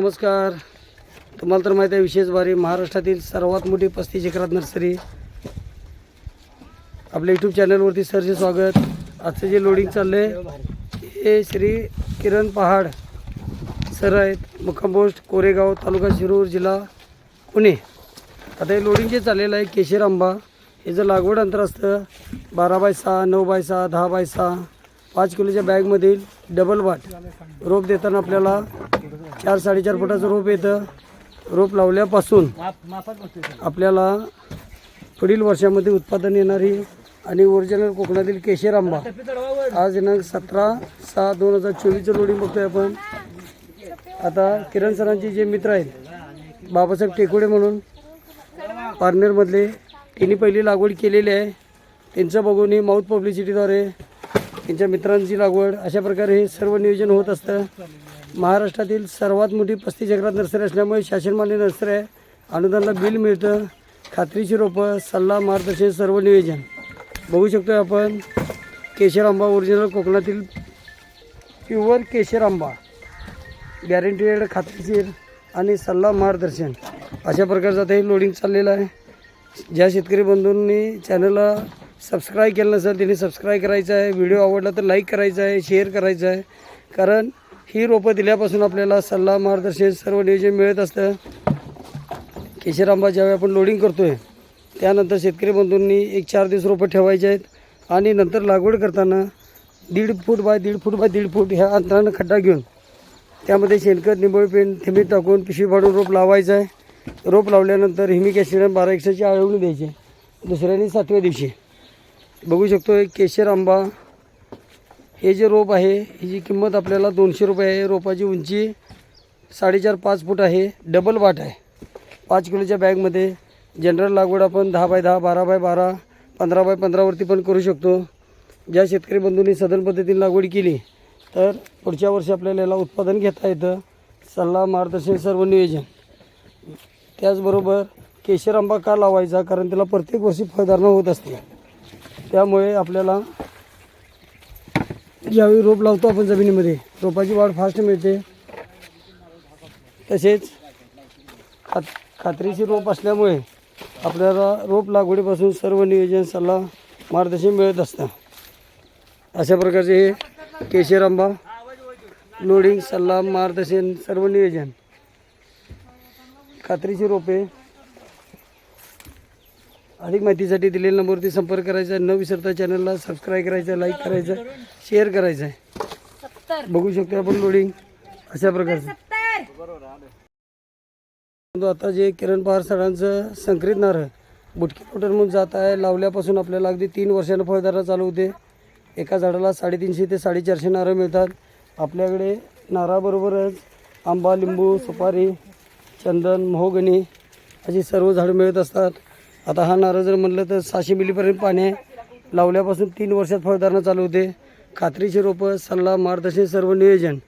नमस्कार. तुम्हाला तर माहिती आहे विशेष बारी महाराष्ट्रातील सर्वात मोठी पस्तीस एकरात नर्सरी. आपल्या यूट्यूब चॅनलवरती सरचे स्वागत. आजचं जे लोडिंग चाललं आहे हे श्री किरण पहाड सर आहेत. मुक्काम पोस्ट कोरेगाव तालुका शिरूर जिल्हा पुणे. आता हे लोडिंग जे चाललेलं आहे केशर आंबा हे जर लागवड अंतर असतं बारा बाय सहा नऊ बाय सहा दहा बाय सहा पाच किलोच्या बॅगमधील डबल वाट रोप देताना आपल्याला चार साडेचार फुटाचं रोप येतं. रोप लावल्यापासून आपल्याला पुढील वर्षामध्ये उत्पादन येणारी आणि ओरिजिनल कोकणातील केशर आंबा. आज दिनांक सतरा सहा दोन हजार चोवीसचं रोडिंग बघतोय आपण. आता किरण सरांचे जे मित्र आहेत बाबासाहेब टेकोडे म्हणून पारनेरमधले त्यांनी पहिली लागवड केलेली आहे. त्यांचं बघून हे माऊथ पब्लिसिटीद्वारे त्यांच्या मित्रांची लागवड अशा प्रकारे हे सर्व नियोजन होत असतं. महाराष्ट्रातील सर्वात मोठी पस्तीस एकरात नर्सरी असल्यामुळे शासनमान्य नर्सरी आहे. अनुदानला बिल मिळतं खात्रीची रोपं सल्ला मार्गदर्शन सर्व नियोजन. बघू शकतो आपण केशर आंबा ओरिजिनल कोकणातील प्युअर केशर आंबा. गॅरंटीड खात्रीशीर आणि सल्ला मार्गदर्शन. अशा प्रकारचं आता हे लोडिंग चाललेलं आहे. ज्या शेतकरी बंधूंनी चॅनलला सबस्क्राईब केलं नसेल त्यांनी सबस्क्राईब करायचं आहे. व्हिडिओ आवडला तर लाईक करायचा आहे शेअर करायचं आहे. कारण ही रोपं दिल्यापासून आपल्याला सल्ला मार्गदर्शन सर्व नियोजन मिळत असतं. केशर आंबा ज्यावेळी आपण लोडिंग करतो आहे त्यानंतर शेतकरी बंधूंनी एक चार दिवस रोपं ठेवायचे आहेत आणि नंतर लागवड करताना दीड फूट बाय दीड फूट बाय दीड फूट ह्या अंतरानं खड्डा घेऊन त्यामध्ये शेणखत निंबोळी पेन थेंबीत टाकून पिशवी फाडून रोप लावायचं आहे. रोप लावल्यानंतर हिमी ॲसिड बारा एकशेची आळवणी द्यायची दुसऱ्या सातव्या दिवशी. बघू शकतो एक केशर आंबा हे जे रोप आहे ही किंमत आपल्याला दोनशे रुपये आहे रोपाची उंची साडेचार पाच फूट आहे डबल वाट आहे. पाच किलोच्या बॅगमध्ये जनरल लागवड आपण दहा बाय दहा बारा बाय बारा पंधरा बाय पंधरावरती पण करू शकतो. ज्या शेतकरी बंधूंनी सदन पद्धतीने लागवड केली तर पुढच्या वर्षी आपल्याला याला उत्पादन घेता येतं. सल्ला मार्गदर्शन सर्व नियोजन. त्याचबरोबर केशर आंबा का लावायचा? कारण त्याला प्रत्येक वर्षी फळधारणा होत असते. त्यामुळे आपल्याला ज्यावेळी रोप लावतो आपण जमिनीमध्ये रोपाची वाढ फास्ट मिळते. तसेच खात खात्रीची रोप असल्यामुळे आपल्याला रोप लागवडीपासून सर्व नियोजन सल्ला मार्गदर्शन मिळत असतं. अशा प्रकारचे हे केशर आंबा लोडिंग सल्ला मार्गदर्शन सर्व नियोजन. खात्रीची रोपे अधिक माहितीसाठी दिलेल्या नंबरवरती संपर्क करायचा आहे. न विसरता चॅनलला सबस्क्राईब करायचं लाईक करायचं शेअर करायचं आहे. बघू शकतो आपण लोडिंग अशा प्रकारचं. परंतु आता जे किरण पवार सरांचं संकरित नारळ बुटकी रोटर म्हणून जात आहे लावल्यापासून आपल्याला अगदी तीन वर्षानं फळधारणा चालू होते. एका झाडाला साडेतीनशे ते साडेचारशे नारळ मिळतात. आपल्याकडे नारळाबरोबरच आंबा लिंबू सुपारी चंदन मोहगणी अशी सर्व झाडं मिळत असतात. आता हा नारळ जर म्हणलं तर सहाशे मिलीपर्यंत पाणी आहे. लावल्यापासून तीन वर्षात फळधारणा चालू होते. खात्रीची रोपं सल्ला मार्गदर्शन सर्व नियोजन.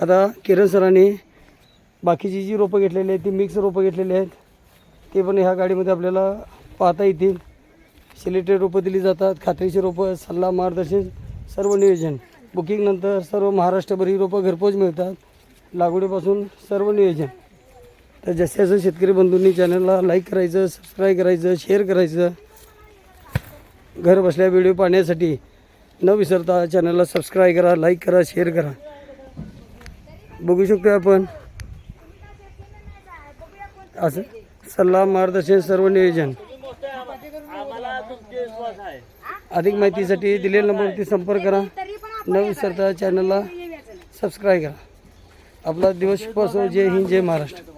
आता किरण सरांनी बाकीची जी रोपं घेतलेली आहेत ती मिक्स रोपं घेतलेली आहेत. ते पण ह्या गाडीमध्ये आपल्याला पाहता येतील. सिलेक्टेड रोपं दिली जातात. खात्रीची रोपं सल्ला मार्गदर्शन सर्व नियोजन. बुकिंगनंतर सर्व महाराष्ट्रभर ही रोपं घरपोच मिळतात. लागवडीपासून सर्व नियोजन. तर जास्तीत जास्त शेतकरी बंधूंनी चॅनलला लाईक करायचं सबस्क्राईब करायचं शेअर करायचं. घर बसल्या व्हिडिओ पाहण्यासाठी न विसरता चॅनलला सबस्क्राईब करा लाईक करा शेअर करा. बघू शकतो आपण. असं? सल्ला मार्गदर्शन सर्व नियोजन. अधिक माहितीसाठी दिलेल्या नंबरवरती संपर्क करा. न विसरता चॅनलला सबस्क्राईब करा. आपला दिवस शुभ असो. जय हिंद जय महाराष्ट्र.